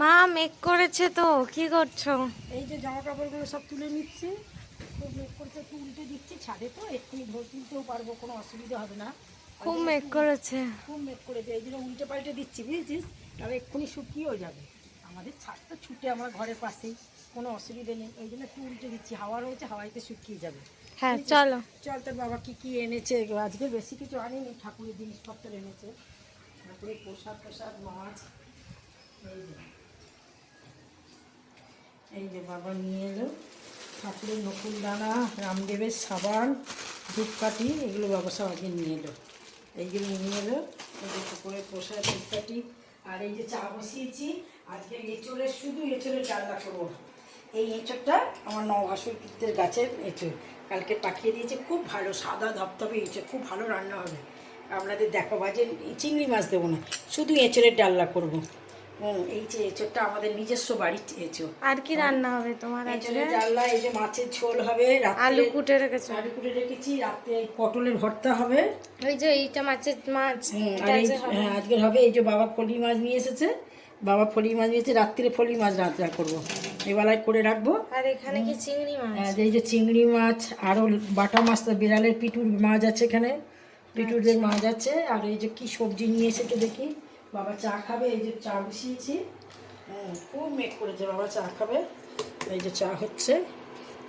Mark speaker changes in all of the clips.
Speaker 1: মা মেক করেছে তো কি করছ?
Speaker 2: এই যে জামা কাপড়গুলো সব তুলে নিচ্ছি। করতে একটু উল্টে দিচ্ছি ছাদে তো এক্ষুনি তুলতেও পারব কোনো অসুবিধা হবে না।
Speaker 1: খুব মেক করেছে।
Speaker 2: খুব করেছে এই জন্য উল্টে পাল্টে দিচ্ছি বুঝেছিস? তাহলে এক্ষুনি শুকিয়েও যাবে। আমাদের ছাদটা ছুটে আমার ঘরের পাশেই কোনো অসুবিধা নেই। এই জন্য একটু উল্টে দিচ্ছি হাওয়া রয়েছে হাওয়াইতে শুকিয়ে যাবে।
Speaker 1: হ্যাঁ চলো।
Speaker 2: চল তোর বাবা কি কি এনেছে আজকে বেশি কিছু আনিনি ঠাকুরের জিনিসপত্র এনেছে। ঠাকুরের প্রসাদ প্রসাদ মাছ এই এই যে বাবা নিয়ে এলো। ঠাকুরের নকুল দানা, রামদেবের সাবান, ধূপকাঠি, এগুলো বাবা সব আজকে নিয়ে এলো। এইগুলো নিয়ে এলো ঠাকুরের প্রসাদ ধূপকাঠি। আর এই যে চা বসিয়েছি, আজকে এঁচড়ের শুধু এঁচড়ের ডালনা করব। এই এঁচড়টা আমার নবাসুর কীর্তের গাছের এঁচড়। কালকে পাঠিয়ে দিয়েছে, খুব ভালো সাদা ধপধপে এঁচড়, খুব ভালো রান্না হবে। আপনাদের দেখো বাজে, চিংড়ি মাছ দেবো না, শুধু এঁচড়ের ডালনা করব। হুম এই যে এঁচড়টা আমাদের নিজস্ব বাড়ির এঁচড়
Speaker 1: আর কি রান্না হবে তোমার আজকে?
Speaker 2: এই যে মাছের ঝোল হবে
Speaker 1: আলু কুটে রেখেছো?
Speaker 2: আলু কুটে রেখেছি রাত্রে পটলের ভর্তা হবে।
Speaker 1: ওই যে এইটা মাছের মাছ
Speaker 2: আর হ্যাঁ আজকের হবে এই যে বাবা ফলি মাছ নিয়ে এসেছে। বাবা ফলি মাছ নিয়েছে রাত্রে ফলি মাছ রান্না করব। এবেলায় করে রাখব।
Speaker 1: আর এখানে কি চিংড়ি মাছ?
Speaker 2: এই যে চিংড়ি মাছ আরও বাটা মাছ বিড়ালের পিটুর মাছ আছে এখানে। পিটুরদের মাছ আছে আর এই যে কি সবজি নিয়ে এসেছে দেখি। বাবা চা খাবে এই যে চা বসিয়েছি। হুম, খুব মেঘ করেছে বাবা চা খাবে। এই যে চা হচ্ছে।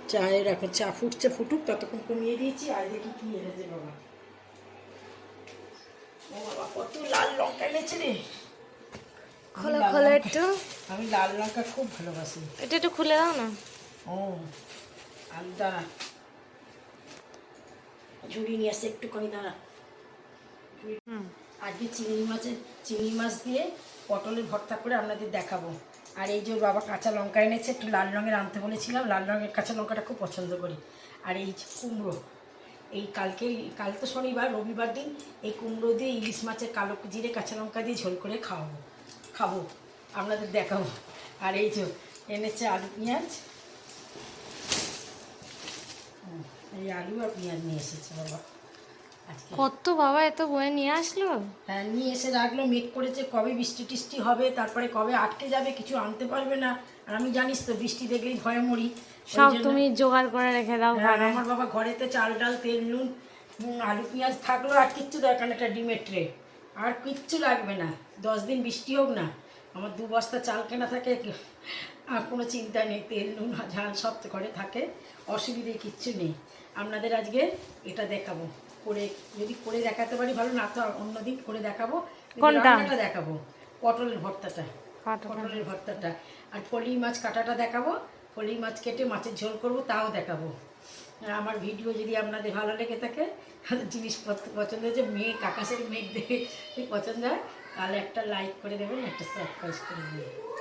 Speaker 2: চায়ের এখন চা ফুটছে ফুটুক ততক্ষণ কমিয়ে দিয়েছি। আর দেখি কি এনেছে বাবা। ও বাবা কত লাল লঙ্কা এনেছে রে। আমি
Speaker 1: খোলো খোলো একটু।
Speaker 2: আমি লাল লঙ্কা খুব ভালোবাসি।
Speaker 1: এটা একটু খুলে দাও না।
Speaker 2: ও আমি দাঁড়া। ঝুড়ি নিয়ে আসে একটুখানি দাঁড়া।
Speaker 1: হুম।
Speaker 2: আজকে চিংড়ি মাছের, চিংড়ি মাছ দিয়ে পটলের ভর্তা করে আপনাদের দেখাবো। আর এই যে বাবা কাঁচা লঙ্কা এনেছে, একটু লাল রঙের আনতে বলেছিলাম, লাল রঙের কাঁচা লঙ্কাটা খুব পছন্দ করি। আর এই যে কুমড়ো, এই কালকে, কাল তো শনিবার, রবিবার দিন, এই কুমড়ো দিয়ে ইলিশ মাছের কালো জিরে, কাঁচা লঙ্কা দিয়ে ঝোল করে খাওয়াবো, খাব, আপনাদের দেখাবো। আর এই যে এনেছে আলু পেঁয়াজ। এই আলু আর পেঁয়াজ নিয়ে এসেছে বাবা।
Speaker 1: কত বাবা এত বয়ে নিয়ে আসলো?
Speaker 2: হ্যাঁ নিয়ে এসে রাখল মেঘ করেছে কবে বৃষ্টি টিষ্টি হবে তারপরে কবে আটকে যাবে কিছু আনতে পারবে না। আর আমি জানিস তো বৃষ্টি দেখলেই ভয়ে মরি।
Speaker 1: সব তুমি জোগাড় করে রেখে দাও
Speaker 2: হ্যাঁ, আমার বাবা ঘরেতে চাল ডাল তেল নুন আলু পেঁয়াজ থাকল আর কিচ্ছু দরকার একটা ডিমের ট্রে আর কিচ্ছু লাগবে না দশ দিন বৃষ্টি হোক না আমার দু বস্তা চাল কেনা থাকে আর কোনো চিন্তা নেই তেল নুন ঝাল সব ঘরে থাকে অসুবিধে কিচ্ছু নেই। আপনাদের আজকে এটা দেখাবো। করে যদি করে দেখাতে পারি ভালো না তো অন্যদিন করে দেখাবো।
Speaker 1: কোনটা?
Speaker 2: দেখাবো পটলের ভর্তাটা পটলের ভর্তাটা। আর ফলি মাছ কাটাটা দেখাবো ফলি মাছ কেটে মাছের ঝোল করব তাও দেখাবো। আর আমার ভিডিও যদি আপনাদের ভালো লেগে থাকে জিনিসপত্র পছন্দ হয়েছে মেঘ আকাশের মেঘ দেখে পছন্দ হয় তাহলে একটা লাইক করে দেবেন একটা সাবস্ক্রাইব করে দেবেন।